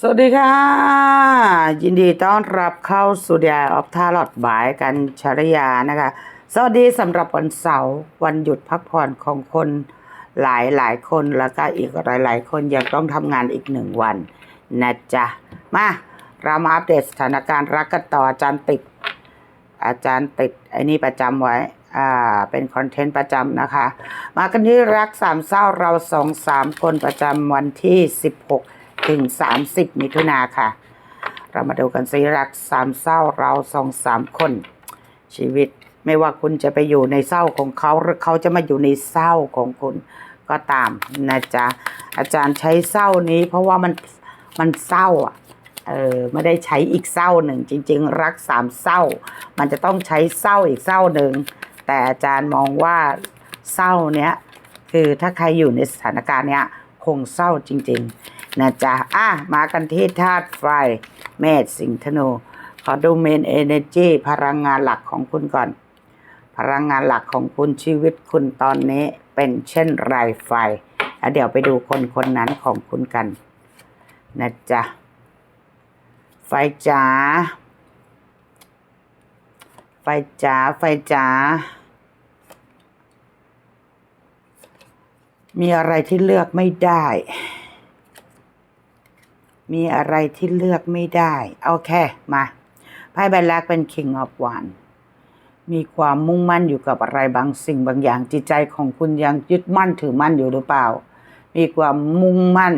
สวัสดีค่ะ ยินดีต้อนรับเข้าสู่เดียออฟทาลอดบายกันชรยานะคะ สวัสดีสำหรับวันเสาร์วันหยุดพักผ่อนของคนหลายหลายคนแล้วก็อีกหลายหลายๆคนยังต้องทำงานอีกหนึ่งวันนะจ๊ะ มาเรามาอัปเดตสถานการณ์รักกันต่ออาจารย์ติด อาจารย์ติดไอ้นี่ประจำไว้อ่าเป็นคอนเทนต์ประจำนะคะ มากันที่รักสามเศร้าเราสองสามคนประจำวันที่สิบหก ถึงสามสิบมิถุนาค่ะ เรามาดูกันสิรักสามเศร้าเราสองสามคน ชีวิตไม่ว่าคุณจะไปอยู่ในเศร้าของเขาหรือเขาจะมาอยู่ในเศร้าของคุณก็ตามนะจ๊ะอาจารย์ใช้เศร้านี้ เพราะว่ามันมันเศร้าอะเออไม่ได้ใช้อีกเศร้าหนึ่ง จริง ๆ รักสามเศร้า มันจะต้องใช้เศร้าอีกเศร้าหนึ่ง แต่อาจารย์มองว่าเศร้าเนี้ยคือถ้าใครอยู่ในสถานการณ์เนี้ยคงเศร้าจริง ๆ นะจ๊ะอะมากันที่ธาตุไฟเมษสิงห์ธนู ขอดูเมนเอเนจีพลังงานหลักของคุณก่อน พลังงานหลักของคุณชีวิตคุณตอนนี้เป็นเช่นไรไฟแล้วเดี๋ยวไปดูคนคนนั้นของคุณกันนะจ๊ะไฟจ๋าไฟจ๋าไฟจ๋ามีอะไรที่เลือกไม่ได้ มีอะไรที่เลือกไม่ได้ โอเค มาไพ่ใบแรกเป็น King of w a n d มีความมุ่งมั่นอยู่กับอะไรบางสิ่งบางอย่างจิตใจของคุณยังยึดมั่นถือมั่นอยู่หรือเปล่า มีความมุ่งมั่น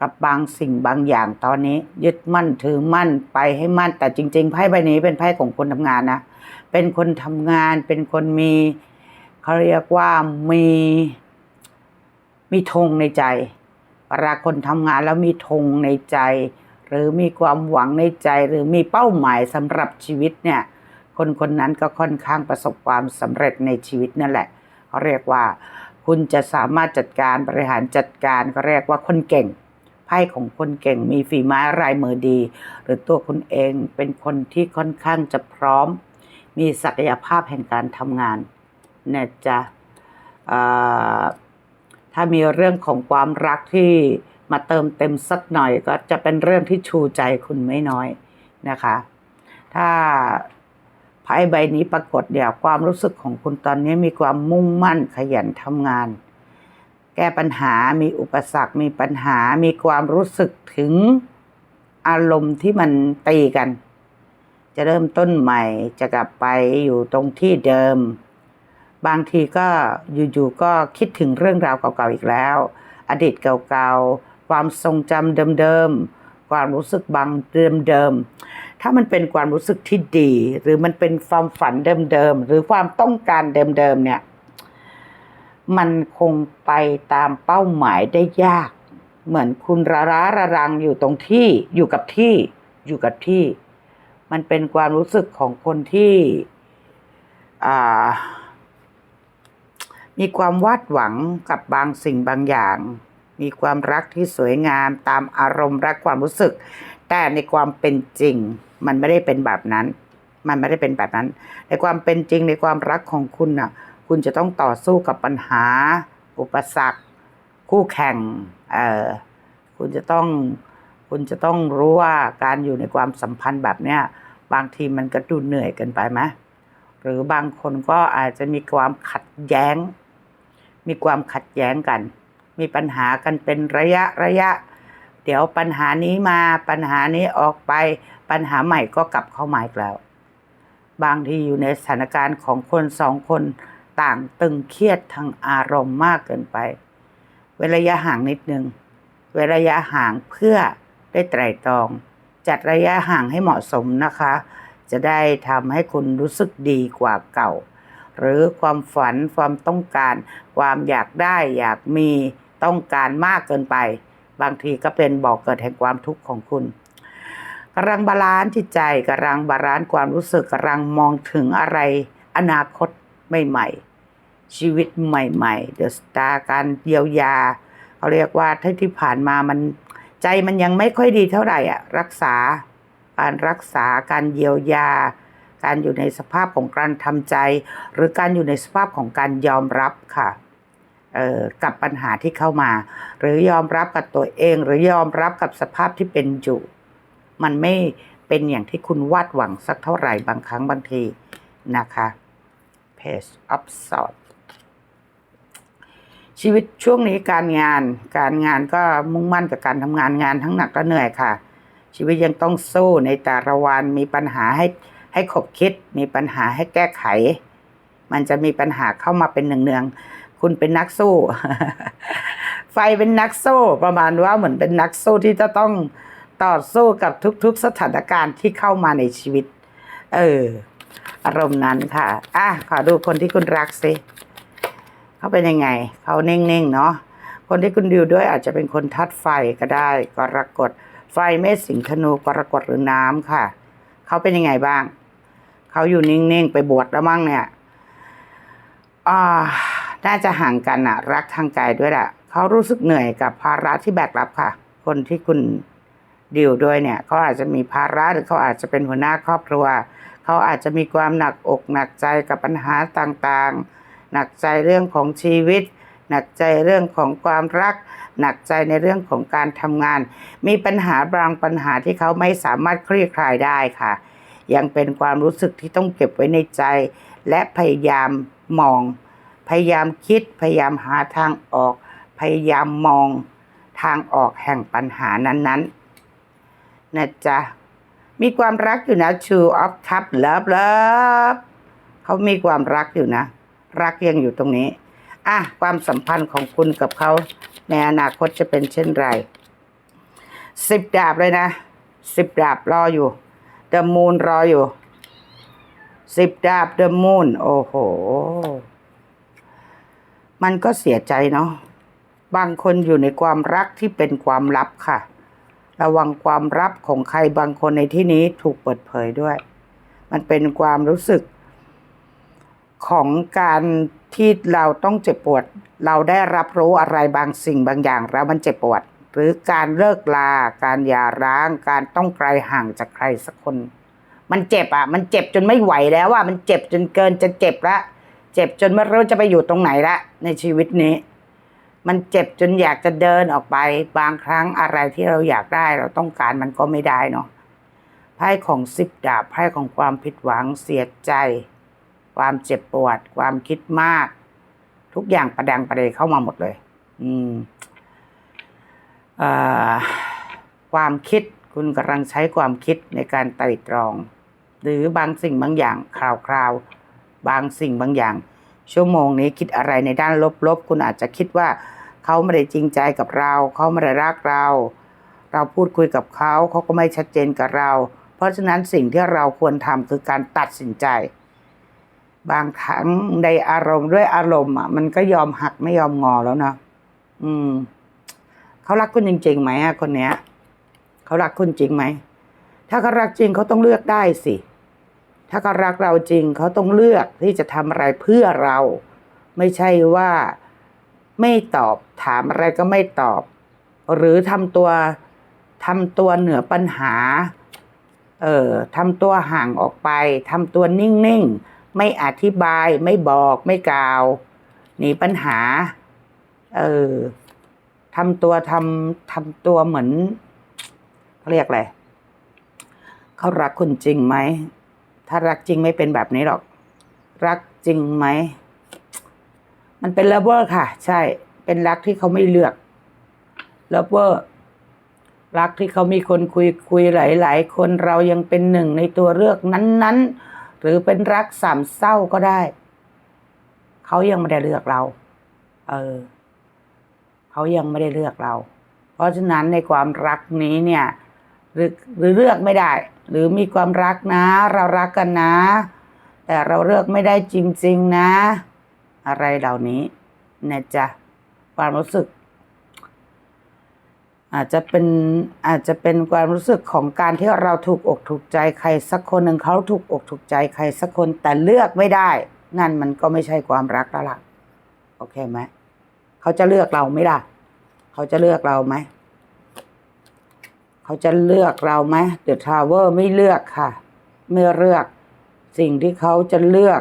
กับบางสิ่งบางอย่างตอนนี้ ยึดมั่นถือมั่นไปให้มั่น แต่จริง ๆไพ่ใบนี้เป็นไพ่ของคนทำงานนะ เป็นคนทำงานเป็นคนมีเขาเรียกว่ามีมีธงในใจ เวลาคนทำงานแล้วมีธงในใจ หรือมีความหวังในใจ หรือมีเป้าหมายสำหรับชีวิตเนี่ย คนคนนั้นก็ค่อนข้างประสบความสำเร็จในชีวิตนั่นแหละเขาเรียกว่า คุณจะสามารถจัดการบริหารจัดการเขาเรียกว่าคนเก่งไพ่ของคนเก่งมีฝีไม้ลายมือดี หรือตัวคุณเองเป็นคนที่ค่อนข้างจะพร้อม มีศักยภาพแห่งการทำงานเนะจ๊ะ ถ้ามีเรื่องของความรักที่มาเติมเต็มสักหน่อยก็จะเป็นเรื่องที่ชูใจคุณไม่น้อยนะคะ ถ้าไพ่ใบนี้ปรากฏเดี๋ยวความรู้สึกของคุณตอนนี้มีความมุ่งมั่นขยันทำงาน แก้ปัญหามีอุปสรรค มีปัญหามีความรู้สึกถึงอารมณ์ที่มันตีกัน จะเริ่มต้นใหม่จะกลับไปอยู่ตรงที่เดิม บางทีก็อยู่ๆก็คิดถึงเรื่องราวเก่าๆอีกแล้ว อดีตเก่าๆ ความทรงจำเดิมๆ ความรู้สึกบางเดิมๆ ถ้ามันเป็นความรู้สึกที่ดี หรือมันเป็นความฝันเดิมๆ หรือความต้องการเดิมๆ เนี่ย มันคงไปตามเป้าหมายได้ยาก เหมือนคุณระร้าระรังอยู่ตรงที่อยู่กับที่อยู่กับที่ มันเป็นความรู้สึกของคนที่อ่า มีความวาดหวังกับบางสิ่งบางอย่าง มีความรักที่สวยงามตามอารมณ์รักความรู้สึก แต่ในความเป็นจริง มันไม่ได้เป็นแบบนั้น มันไม่ได้เป็นแบบนั้น ในความเป็นจริงในความรักของคุณน่ะ คุณจะต้องต่อสู้กับปัญหา อุปสรรค คู่แข่งเออคุณจะต้องคุณจะต้องรู้ว่าการอยู่ในความสัมพันธ์แบบเนี้ยบางทีมันก็ดูเหนื่อยเกินไปไหมหรือบางคนก็อาจจะมีความขัดแย้ง มีความขัดแย้งกัน มีปัญหากันเป็นระยะระยะ เดี๋ยวปัญหานี้มาปัญหานี้ออกไปปัญหาใหม่ก็กลับเข้ามาอีกแล้ว บางทีอยู่ในสถานการณ์ของคนสองคนต่างตึงเครียดทางอารมณ์มากเกินไป เว้นระยะห่างนิดนึง เว้นระยะห่างเพื่อได้ไตร่ตรอง จัดระยะห่างให้เหมาะสมนะคะ จะได้ทำให้คุณรู้สึกดีกว่าเก่า หรือความฝันความต้องการ ความอยากได้อยากมีต้องการมากเกินไป บางทีก็เป็นบอกเกิดแห่งความทุกข์ของคุณกำลังบาลานซ์จิตใจกำลังบาลานซ์ความรู้สึกกำลังมองถึงอะไร อนาคตใหม่ๆ ชีวิตใหม่ๆเดอะสตาร์การเยียวยาเขาเรียกว่าที่ที่ผ่านมามันใจมันยังไม่ค่อยดีเท่าไหร่อะรักษาการรักษาการเยียวยา การอยู่ในสภาพของการทำใจ หรือการอยู่ในสภาพของการยอมรับค่ะกับปัญหาที่เข้ามา หรือยอมรับกับตัวเอง หรือยอมรับกับสภาพที่เป็นอยู่ มันไม่เป็นอย่างที่คุณวาดหวังสักเท่าไหร่บางครั้งบางทีนะคะ Page of Swords ชีวิตช่วงนี้การงานการงานก็มุ่งมั่นกับการทำงานงานทั้งหนักและเหนื่อยค่ะ ชีวิตยังต้องสู้ในแต่ละวันมีปัญหาให้ ให้ขบคิดมีปัญหาให้แก้ไข มันจะมีปัญหาเข้ามาเป็นเนืองๆคุณเป็นนักสู้ ไฟเป็นนักสู้ประมาณว่าเหมือนเป็นนักสู้ที่จะต้องต่อสู้กับทุก ๆ สถานการณ์ที่เข้ามาในชีวิต เออ อารมณ์นั้นค่ะ อะ ขอดูคนที่คุณรักสิเขาเป็นยังไง เขาเน่งๆ เนาะคนที่คุณดิวด้วยอาจจะเป็นคนทัดไฟก็ได้ กรกฎ ไฟเมษสิงธนูกรกฎหรือน้ำค่ะ เขาเป็นยังไงบ้าง เขาอยู่นิ่งๆ ไปบวชแล้วมั้งเนี่ยอ่าน่าจะห่างกันอะรักทางกายด้วยแหละเขารู้สึกเหนื่อยกับภาระที่แบกรับค่ะ คนที่คุณดิวด้วยเนี่ยเขาอาจจะมีภาระหรือเขาอาจจะเป็นหัวหน้าครอบครัวเขาอาจจะมีความหนักอกหนักใจกับปัญหาต่างๆ หนักใจเรื่องของชีวิต หนักใจเรื่องของความรัก หนักใจในเรื่องของการทำงาน มีปัญหาบางปัญหาที่เขาไม่สามารถคลี่คลายได้ค่ะ ยังเป็นความรู้สึกที่ต้องเก็บไว้ในใจ และพยายามมอง พยายามคิดพยายามหาทางออก พยายามมองทางออกแห่งปัญหานั้นๆนะจ๊ะมีความรักอยู่นะ Two of Cup Love Love เขามีความรักอยู่นะ รักยังอยู่ตรงนี้อะความสัมพันธ์ของคุณกับเขาในอนาคตจะเป็นเช่นไรสิบดาบเลยนะสิบดาบรออยู่ The Moon รออยู่สิบดาบ The Moon โอ้โห มันก็เสียใจเนาะบางคนอยู่ในความรักที่เป็นความลับค่ะ ระวังความลับของใครบางคนในที่นี้ถูกเปิดเผยด้วย มันเป็นความรู้สึกของการที่เราต้องเจ็บปวด เราได้รับรู้อะไรบางสิ่งบางอย่างแล้วมันเจ็บปวด หรือการเลิกลา การหย่าร้าง การต้องไกลห่างจากใครสักคน มันเจ็บอะ มันเจ็บจนไม่ไหวแล้วอะมันเจ็บจนเกินจะเจ็บละเจ็บจนไม่รู้จะไปอยู่ตรงไหนละในชีวิตนี้ มันเจ็บจนอยากจะเดินออกไป บางครั้งอะไรที่เราอยากได้เราต้องการมันก็ไม่ได้เนาะไพ่ของสิบดาบไพ่ของความผิดหวังเสียใจ ความเจ็บปวด ความคิดมาก ทุกอย่างประดังประเดเข้ามาหมดเลย อืมเอ่อ ความคิดคุณกำลังใช้ความคิดในการไตร่ตรอง หรือบางสิ่งบางอย่างคราวๆ บางสิ่งบางอย่าง ชั่วโมงนี้คิดอะไรในด้านลบๆ คุณอาจจะคิดว่าเขาไม่ได้จริงใจกับเรา เขาไม่ได้รักเรา เราพูดคุยกับเขาเขาก็ไม่ชัดเจนกับเรา เพราะฉะนั้นสิ่งที่เราควรทำคือการตัดสินใจ บางครั้งในอารมณ์ด้วยอารมณ์อะมันก็ยอมหักไม่ยอมงอแล้วเนาะอืม เขารักคุณจริงๆไหมอะคนเนี้ยเขารักคุณจริงไหมถ้าเขารักจริงเขาต้องเลือกได้สิ ถ้าเขารักเราจริงเขาต้องเลือกที่จะทำอะไรเพื่อเรา ไม่ใช่ว่าไม่ตอบถามอะไรก็ไม่ตอบ หรือทำตัวทำตัวเหนือปัญหา เอ่อทำตัวห่างออกไปทำตัวนิ่งๆ ไม่อธิบาย ไม่บอก ไม่กล่าว หนีปัญหา เออ ทำตัวทำทำตัวเหมือนเขาเรียกอะไรเขารักคุณจริงไหม ถ้ารักจริงไม่เป็นแบบนี้หรอก รักจริงไหม มันเป็น l ลเวอร์ค่ะ ใช่ เป็นรักที่เขาไม่เลือก l ลเวอร์รักที่เขามีคนคุยคุยหลาย ๆ คนเรายังเป็นหนึ่งในตัวเลือกนั้น ๆ หรือเป็นรักสามเศร้าก็ได้ เขายังไม่ได้เลือกเรา เออ เขายังไม่ได้เลือกเรา เพราะฉะนั้นในความรักนี้เนี่ยหรือหรือเลือกไม่ได้ หรือมีความรักนะ เรารักกันนะ แต่เราเลือกไม่ได้จริง ๆนะ อะไรเหล่านี้นะจ๊ะความรู้สึก อาจจะเป็นอาจจะเป็นความรู้สึกของการที่เราถูกอกถูกใจใครสักคนหนึ่งเขาถูกอกถูกใจใครสักคนแต่เลือกไม่ได้ นั่นมันก็ไม่ใช่ความรักแล้วล่ะโอเคไหม เขาจะเลือกเราไหมล่ะ เขาจะเลือกเราไหม เขาจะเลือกเราไหมเดอะทาวเวอร์ไม่เลือกค่ะ ไม่เลือกสิ่งที่เขาจะเลือก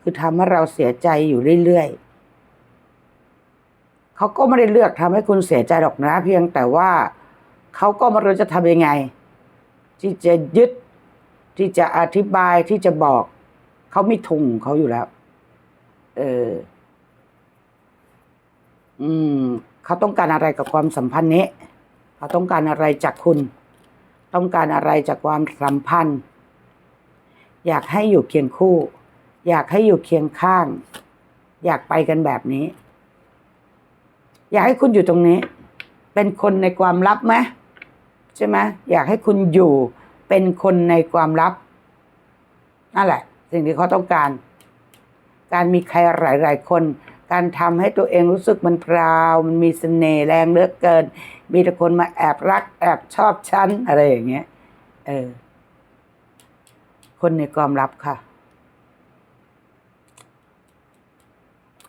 คือทำให้เราเสียใจอยู่เรื่อยๆเขาก็ไม่ได้เลือกทำให้คุณเสียใจหรอกนะ เพียงแต่ว่าเขาก็ไม่รู้จะทำยังไง ที่จะยึดที่จะอธิบายที่จะบอก เขาไม่ทุงเขาอยู่แล้ว เออ อืม เขาต้องการอะไรกับความสัมพันธ์นี้ เขาต้องการอะไรจากคุณ ต้องการอะไรจากความสัมพันธ์ อยากให้อยู่เคียงคู่ อยากให้อยู่เคียงข้าง อยากไปกันแบบนี้ อยากให้คุณอยู่ตรงนี้ เป็นคนในความลับไหมใช่ไหมอยากให้คุณอยู่เป็นคนในความลับนั่นแหละ สิ่งที่เขาต้องการ การมีใครหลาย ๆ คน การทำให้ตัวเองรู้สึกมันพราว มันมีเสน่ห์แรงเหลือเกิน มีแต่คนมาแอบรัก แอบชอบฉันอะไรอย่างเงี้ย เออ คนในความลับค่ะ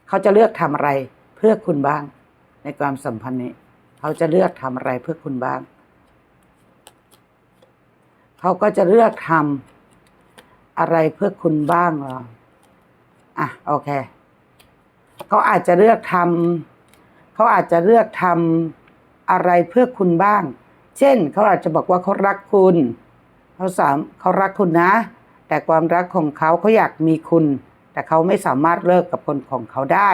เขาจะเลือกทำอะไรเพื่อคุณบ้าง ในความสัมพันธ์นี้ เขาจะเลือกทำอะไรเพื่อคุณบ้าง เขาก็จะเลือกทำอะไรเพื่อคุณบ้างเหรอ อะ โอเค เขาอาจจะเลือกทำเขาอาจจะเลือกทำอะไรเพื่อคุณบ้าง เช่น เขาอาจจะบอกว่าเขารักคุณเขาสามเขารักคุณนะ แต่ความรักของเขาเขาอยากมีคุณ แต่เขาไม่สามารถเลิกกับคนของเขาได้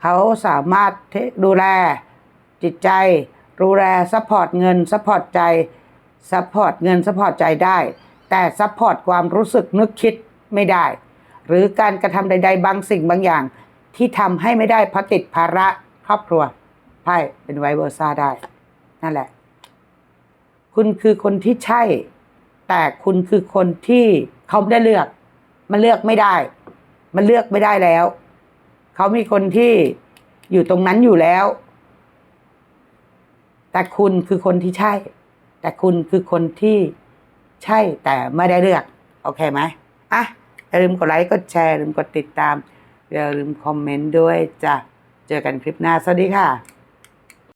เขาสามารถดูแลจิตใจดูแลซัพพอร์ตเงินซัพพอร์ตใจซัพพอร์ตเงินซัพพอร์ตใจได้ แต่ซัพพอร์ตความรู้สึกนึกคิดไม่ได้ หรือการกระทำใด ๆ บางสิ่งบางอย่าง ที่ทำให้ไม่ได้เพราะติดภาระครอบครัวไพ่เป็นไวเวอร์ซ่าได้ นั่นแหละ คุณคือคนที่ใช่ แต่คุณคือคนที่เขาไม่ได้เลือก มันเลือกไม่ได้ มันเลือกไม่ได้แล้ว เขามีคนที่อยู่ตรงนั้นอยู่แล้ว แต่คุณคือคนที่ใช่ แต่คุณคือคนที่ใช่แต่ไม่ได้เลือก โอเคไหมอะอย่าลืมกดไลค์กดแชร์ลืมกดติดตาม อย่าลืมคอมเมนต์ด้วยจ้ะ เจอกันคลิปหน้า สวัสดีค่ะ